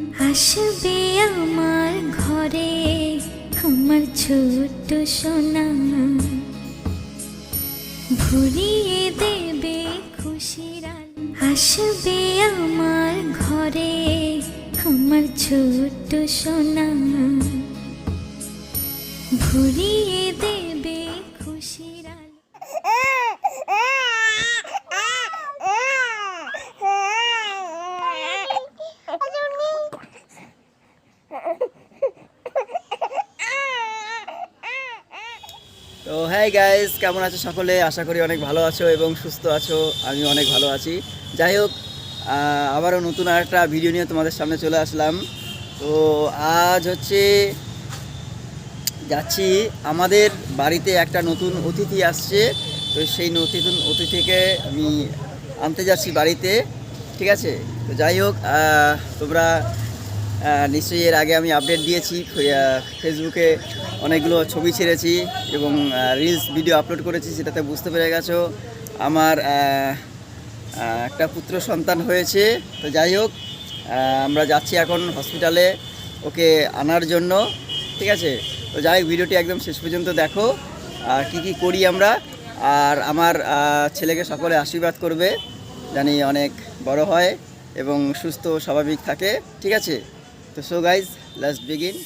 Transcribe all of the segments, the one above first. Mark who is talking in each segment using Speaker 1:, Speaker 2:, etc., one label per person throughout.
Speaker 1: আসবে আমার ঘরে আমার ছোট্ট সোনা। ভরিয়ে দেবে খুশির আসবে আমার ঘরে আমার ছোট্ট সোনা। ভরিয়ে দেবে
Speaker 2: তো হ্যাঁ গাইজ কেমন আছো সকলে? আশা করি অনেক ভালো আছো এবং সুস্থ আছো। আমি অনেক ভালো আছি। যাই হোক আবারও নতুন আরেকটা ভিডিও নিয়ে তোমাদের সামনে চলে আসলাম। তো আজ হচ্ছে যাচ্ছি, আমাদের বাড়িতে একটা নতুন অতিথি আসছে। তো সেই নতুন অতিথিকে আমি আনতে যাচ্ছি বাড়িতে। ঠিক আছে? তো যাই হোক তোমরা নিশ্চয়ই এর আগে আমি আপডেট দিয়েছি ফেসবুকে অনেকগুলো ছবি ছেড়েছি এবং রিলস ভিডিও আপলোড করেছি, সেটাতে বুঝতে পেরে গেছো। আমার একটা পুত্র সন্তান হয়েছে, তো যাই হোক আমরা যাচ্ছি এখন হসপিটালে ওকে আনার জন্য, ঠিক আছে? তো যাই হোক ভিডিওটি একদম শেষ পর্যন্ত দেখো, আর কী কী করি আমরা, আর আমার ছেলেকে সকলে আশীর্বাদ করবে, জানি অনেক বড় হয় এবং সুস্থ স্বাভাবিক থাকে, ঠিক আছে? তো so guys last begin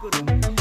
Speaker 2: good.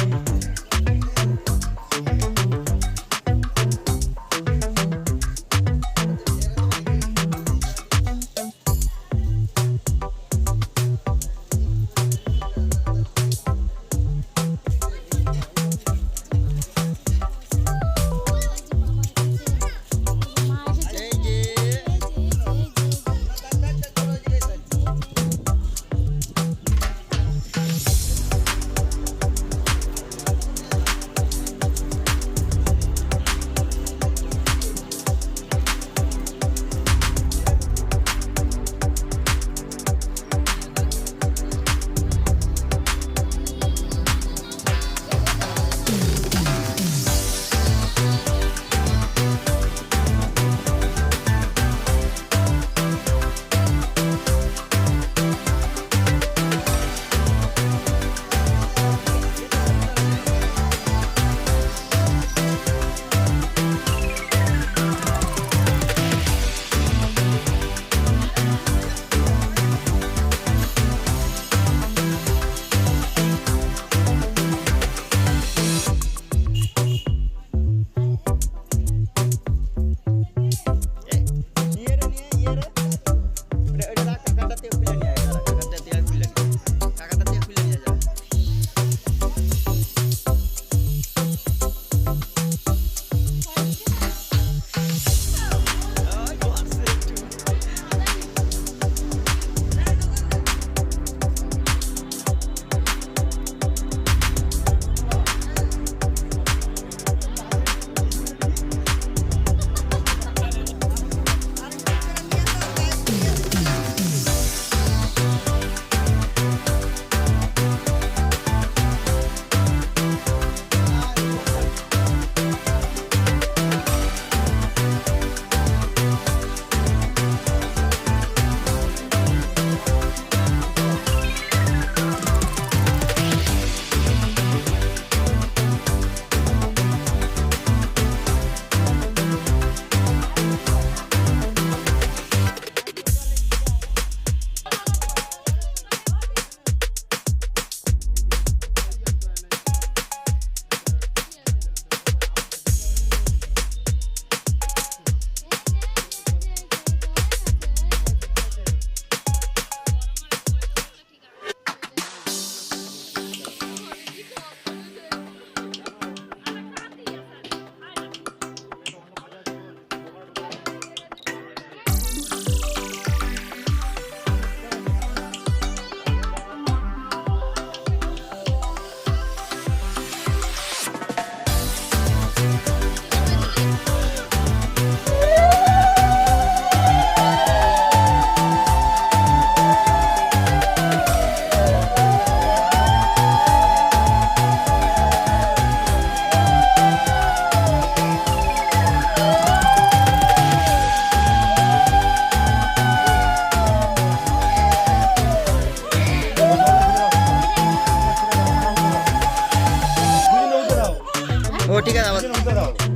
Speaker 2: আমাদের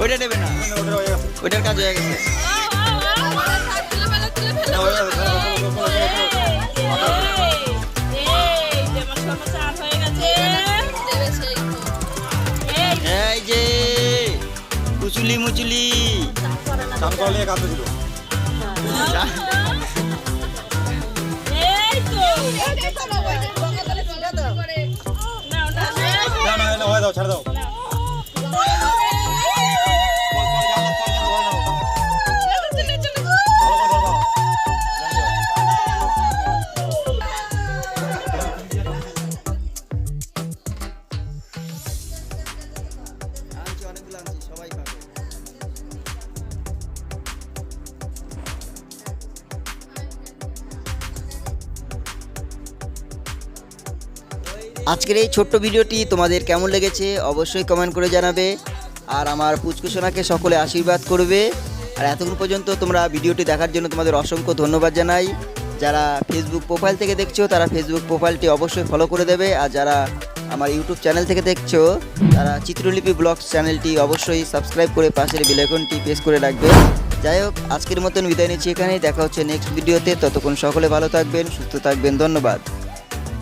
Speaker 2: ওইটা নেবে না। ওইটার কাজ হয়ে গেছে। এই যে কুচুলি মুচুলি।
Speaker 3: চান করলে দিল
Speaker 2: আজকের এই ছোট্ট ভিডিওটি তোমাদের কেমন লেগেছে অবশ্যই কমেন্ট করে জানাবে। আর আমার পুচকুসোনাকে সকলে আশীর্বাদ করবে। আর এতক্ষণ পর্যন্ত তোমরা ভিডিওটি দেখার জন্য তোমাদের অসংখ্য ধন্যবাদ জানাই। যারা ফেসবুক প্রোফাইল থেকে দেখছ, তারা ফেসবুক প্রোফাইলটি অবশ্যই ফলো করে দেবে। আর যারা আমার ইউটিউব চ্যানেল থেকে দেখছ, তারা চিত্রলিপি ব্লগস চ্যানেলটি অবশ্যই সাবস্ক্রাইব করে পাশের বেলাইকনটি প্রেস করে রাখবে। যাই হোক, আজকের মতন বিদায় নিচ্ছি এখানেই। দেখা হচ্ছে নেক্সট ভিডিওতে ততক্ষণ সকলে ভালো থাকবেন, সুস্থ থাকবেন। ধন্যবাদ।